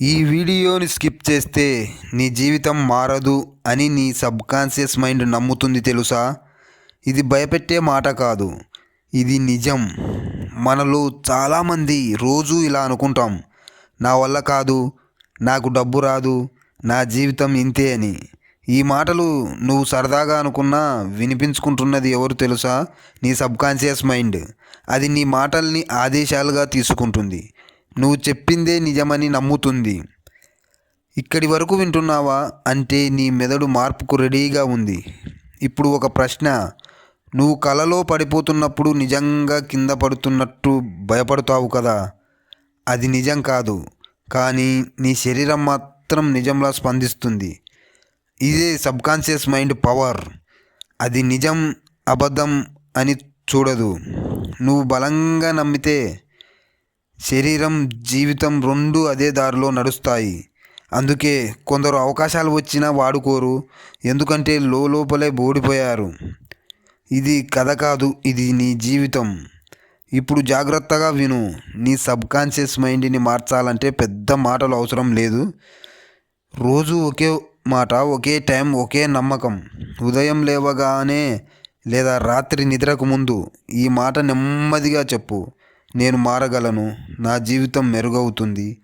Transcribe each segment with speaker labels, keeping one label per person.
Speaker 1: ఈ వీడియోని స్కిప్ చేస్తే నీ జీవితం మారదు అని నీ సబ్కాన్షియస్ మైండ్ నమ్ముతుంది తెలుసా? ఇది భయపెట్టే మాట కాదు. ఇది నిజం. మనలో చాలామంది రోజు ఇలా అనుకుంటాం. నా వల్ల కాదు నాకు డబ్బు రాదు నా జీవితం ఇంతే అని. ఈ మాటలు నువ్వు సరదాగా అనుకున్నా వినిపించుకుంటున్నది ఎవరు తెలుసా? నీ సబ్కాన్షియస్ మైండ్. అది నీ మాటల్ని ఆదేశాలుగా తీసుకుంటుంది. నువ్వు చెప్పిందే నిజమని నమ్ముతుంది. ఇక్కడి వరకు వింటున్నావా? అంటే నీ మెదడు మార్పుకు రెడీగా ఉంది. ఇప్పుడు ఒక ప్రశ్న. నువ్వు కలలో పడిపోతున్నప్పుడు నిజంగా కింద పడుతున్నట్టు భయపడతావు కదా? అది నిజం కాదు. కానీ నీ శరీరం మాత్రం నిజంలా స్పందిస్తుంది. ఇదే సబ్కాన్షియస్ మైండ్ పవర్. అది నిజం అబద్ధం అని చూడదు. నువ్వు బలంగా నమ్మితే శరీరం జీవితం రెండు అదే దారిలో నడుస్తాయి. అందుకే కొందరు అవకాశాలు వచ్చినా వాడుకోరు. ఎందుకంటే లోపలే ఓడిపోయారు ఇది కథ కాదు ఇది నీ జీవితం. ఇప్పుడు జాగ్రత్తగా విను. నీ సబ్కాన్షియస్ మైండ్ని మార్చాలంటే పెద్ద మాటలు అవసరం లేదు. రోజు ఒకే మాట ఒకే టైం ఒకే నమ్మకం. ఉదయం లేవగానే లేదా రాత్రి నిద్రకు ముందు ఈ మాట నెమ్మదిగా చెప్పు. నేను మారగలను నా జీవితం మెరుగవుతుంది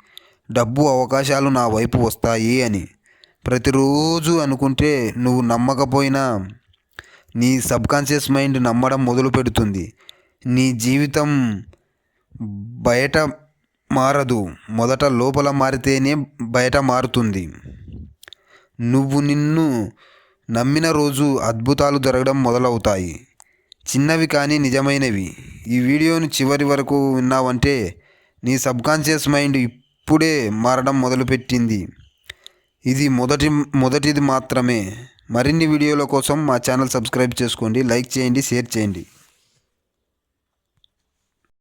Speaker 1: డబ్బు అవకాశాలు నా వైపు వస్తాయి అని. ప్రతిరోజు అనుకుంటే నువ్వు నమ్మకపోయినా నీ సబ్కాన్షియస్ మైండ్ నమ్మడం మొదలు పెడుతుంది నీ జీవితం బయట మారదు మొదట లోపల మారితేనే బయట మారుతుంది. నువ్వు నిన్ను నమ్మిన రోజు అద్భుతాలు జరగడం మొదలవుతాయి. చిన్నవి కానీ నిజమైనవి. ఈ వీడియోను చివరి వరకు విన్నావంటే నీ సబ్కాన్షియస్ మైండ్ ఇప్పుడే మారడం మొదలుపెట్టింది. ఇది మొదటి మొదటిది మాత్రమే. మరిన్ని వీడియోల కోసం మా ఛానల్ సబ్స్క్రైబ్ చేసుకోండి లైక్ చేయండి షేర్ చేయండి.